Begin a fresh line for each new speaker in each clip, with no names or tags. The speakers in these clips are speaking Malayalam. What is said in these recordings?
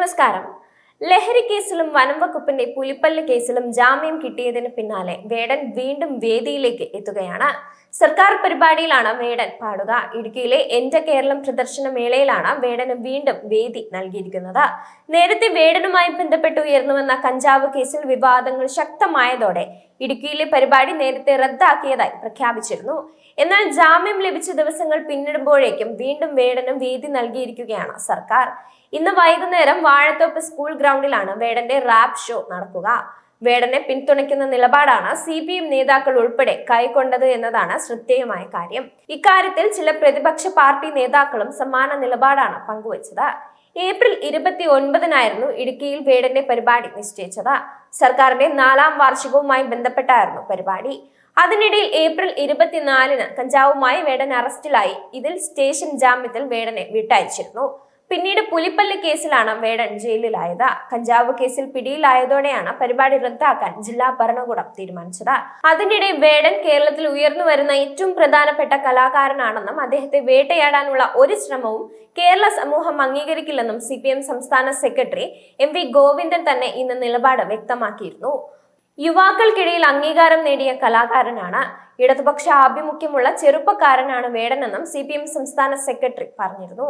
नमस्कारः ലഹരി കേസിലും വനംവകുപ്പിന്റെ പുലിപ്പല്ല കേസിലും ജാമ്യം കിട്ടിയതിന് പിന്നാലെ വേടൻ വീണ്ടും വേദിയിലേക്ക് എത്തുകയാണ്. സർക്കാർ പരിപാടിയിലാണ് വേടൻ പാടുക. ഇടുക്കിയിലെ എന്റെ കേരളം പ്രദർശന മേളയിലാണ് വേടന് വീണ്ടും വേദി നൽകിയിരിക്കുന്നത്. നേരത്തെ വേടനുമായി ബന്ധപ്പെട്ട് ഉയർന്നു വന്ന കഞ്ചാവ് കേസിൽ വിവാദങ്ങൾ ശക്തമായതോടെ ഇടുക്കിയിലെ പരിപാടി നേരത്തെ റദ്ദാക്കിയതായി പ്രഖ്യാപിച്ചിരുന്നു. എന്നാൽ ജാമ്യം ലഭിച്ച ദിവസങ്ങൾ പിന്നിടുമ്പോഴേക്കും വീണ്ടും വേടനും വേദി നൽകിയിരിക്കുകയാണ് സർക്കാർ. ഇന്ന് വൈകുന്നേരം വാഴത്തോപ്പ് സ്കൂൾ ഗ്രൗണ്ടിലാണ് വേടന്റെ റാപ്പ് ഷോ നടക്കുക. വേടനെ പിന്തുണയ്ക്കുന്ന നിലപാടാണ് സി പി എം നേതാക്കൾ ഉൾപ്പെടെ കൈക്കൊണ്ടത് എന്നതാണ് ശ്രദ്ധേയമായ കാര്യം. ഇക്കാര്യത്തിൽ ചില പ്രതിപക്ഷ പാർട്ടി നേതാക്കളും സമാന നിലപാടാണ് പങ്കുവച്ചത്. ഏപ്രിൽ ഇരുപത്തി ഒൻപതിനായിരുന്നു ഇടുക്കിയിൽ വേടന്റെ പരിപാടി നിശ്ചയിച്ചത്. സർക്കാരിന്റെ നാലാം വാർഷികവുമായി ബന്ധപ്പെട്ടായിരുന്നു പരിപാടി. അതിനിടയിൽ ഏപ്രിൽ ഇരുപത്തിനാലിന് കഞ്ചാവുമായി വേടൻ അറസ്റ്റിലായി. ഇതിൽ സ്റ്റേഷൻ ജാമ്യത്തിൽ വേടനെ വിട്ടയച്ചിരുന്നു. പിന്നീട് പുലിപ്പല്ല് കേസിലാണ് വേടൻ ജയിലിലായത്. കഞ്ചാവ് കേസിൽ പിടിയിലായതോടെയാണ് പരിപാടി റദ്ദാക്കാൻ ജില്ലാ ഭരണകൂടം തീരുമാനിച്ചത്. അതിനിടെ വേടൻ കേരളത്തിൽ ഉയർന്നു വരുന്ന ഏറ്റവും പ്രധാനപ്പെട്ട കലാകാരനാണെന്നും അദ്ദേഹത്തെ വേട്ടയാടാനുള്ള ഒരു ശ്രമവും കേരള സമൂഹം അംഗീകരിക്കില്ലെന്നും സി സംസ്ഥാന സെക്രട്ടറി എം ഗോവിന്ദൻ തന്നെ ഇന്ന് നിലപാട് വ്യക്തമാക്കിയിരുന്നു. യുവാക്കൾക്കിടയിൽ അംഗീകാരം നേടിയ കലാകാരനാണ്. ഇടതുപക്ഷ ആഭിമുഖ്യമുള്ള ചെറുപ്പക്കാരനാണ് വേടനെന്നും സി പി എം സംസ്ഥാന സെക്രട്ടറി പറഞ്ഞിരുന്നു.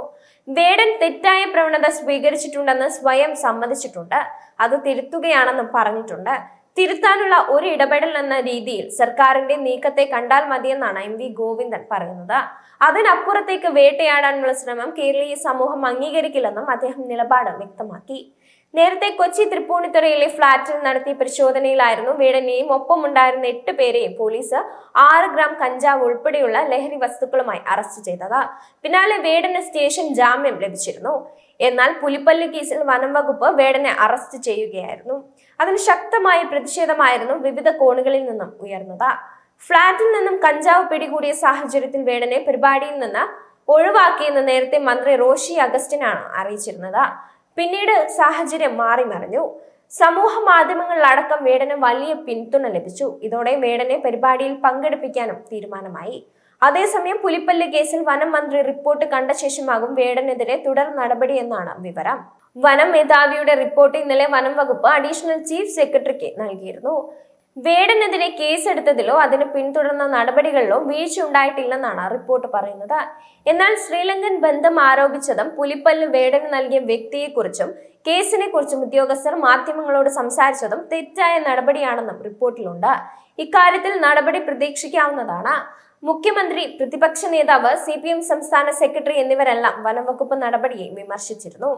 വേടൻ തെറ്റായ പ്രവണത സ്വീകരിച്ചിട്ടുണ്ടെന്ന് സ്വയം സമ്മതിച്ചിട്ടുണ്ട്. അത് തിരുത്തുകയാണെന്നും പറഞ്ഞിട്ടുണ്ട്. തിരുത്താനുള്ള ഒരു ഇടപെടൽ എന്ന രീതിയിൽ സർക്കാരിന്റെ നീക്കത്തെ കണ്ടാൽ മതിയെന്നാണ് എം വി ഗോവിന്ദൻ പറയുന്നത്. അതിനപ്പുറത്തേക്ക് വേട്ടയാടാനുള്ള ശ്രമം കേരളീയ സമൂഹം അംഗീകരിക്കില്ലെന്നും അദ്ദേഹം നിലപാട് വ്യക്തമാക്കി. നേരത്തെ കൊച്ചി തൃപ്പൂണിത്തുറയിലെ ഫ്ളാറ്റിൽ നടത്തിയ പരിശോധനയിലായിരുന്നു വീടനെയും ഒപ്പമുണ്ടായിരുന്ന എട്ട് പേരെയും പോലീസ് ആറ് ഗ്രാം കഞ്ചാവ് ഉൾപ്പെടെയുള്ള ലഹരി വസ്തുക്കളുമായി അറസ്റ്റ് ചെയ്തത്. പിന്നാലെ വേടന് സ്റ്റേഷൻ ജാമ്യം ലഭിച്ചിരുന്നു. എന്നാൽ പുലിപ്പള്ളി കേസിൽ വനം വകുപ്പ് വേടനെ അറസ്റ്റ് ചെയ്യുകയായിരുന്നു. അതിന് ശക്തമായ പ്രതിഷേധമായിരുന്നു വിവിധ കോണുകളിൽ നിന്നും ഉയർന്നത്. ഫ്ളാറ്റിൽ നിന്നും കഞ്ചാവ് പിടികൂടിയ സാഹചര്യത്തിൽ വേടനെ പരിപാടിയിൽ നിന്ന് ഒഴിവാക്കിയെന്ന് നേരത്തെ മന്ത്രി റോഷി അഗസ്റ്റിനാണ് അറിയിച്ചിരുന്നത്. പിന്നീട് സാഹചര്യം മാറി മറിഞ്ഞു. സമൂഹ മാധ്യമങ്ങളിലടക്കം വേടന് വലിയ പിന്തുണ ലഭിച്ചു. ഇതോടെ വേടനെ പരിപാടിയിൽ പങ്കെടുപ്പിക്കാനും തീരുമാനമായി. അതേസമയം പുലിപ്പല്ല് കേസിൽ വനം മന്ത്രി റിപ്പോർട്ട് കണ്ട ശേഷമാകും വേടനെതിരെ തുടർ നടപടി എന്നാണ് വിവരം. വനം മേധാവിയുടെ റിപ്പോർട്ട് ഇന്നലെ വനം വകുപ്പ് അഡീഷണൽ ചീഫ് സെക്രട്ടറിക്ക് നൽകിയിരുന്നു. വേടനെതിരെ കേസെടുത്തതിലോ അതിന് പിന്തുടർന്ന നടപടികളിലോ വീഴ്ച ഉണ്ടായിട്ടില്ലെന്നാണ് റിപ്പോർട്ട് പറയുന്നത്. എന്നാൽ ശ്രീലങ്കൻ ബന്ധം ആരോപിച്ചതും പുലിപ്പല്ല് വേടന് നൽകിയ വ്യക്തിയെക്കുറിച്ചും കേസിനെ കുറിച്ചും ഉദ്യോഗസ്ഥർ മാധ്യമങ്ങളോട് സംസാരിച്ചതും തെറ്റായ നടപടിയാണെന്നും റിപ്പോർട്ടിലുണ്ട്. ഇക്കാര്യത്തിൽ നടപടി പ്രതീക്ഷിക്കാവുന്നതാണ്. മുഖ്യമന്ത്രി പ്രതിപക്ഷ നേതാവ് സി സംസ്ഥാന സെക്രട്ടറി എന്നിവരെല്ലാം വനംവകുപ്പ് നടപടിയെ വിമർശിച്ചിരുന്നു.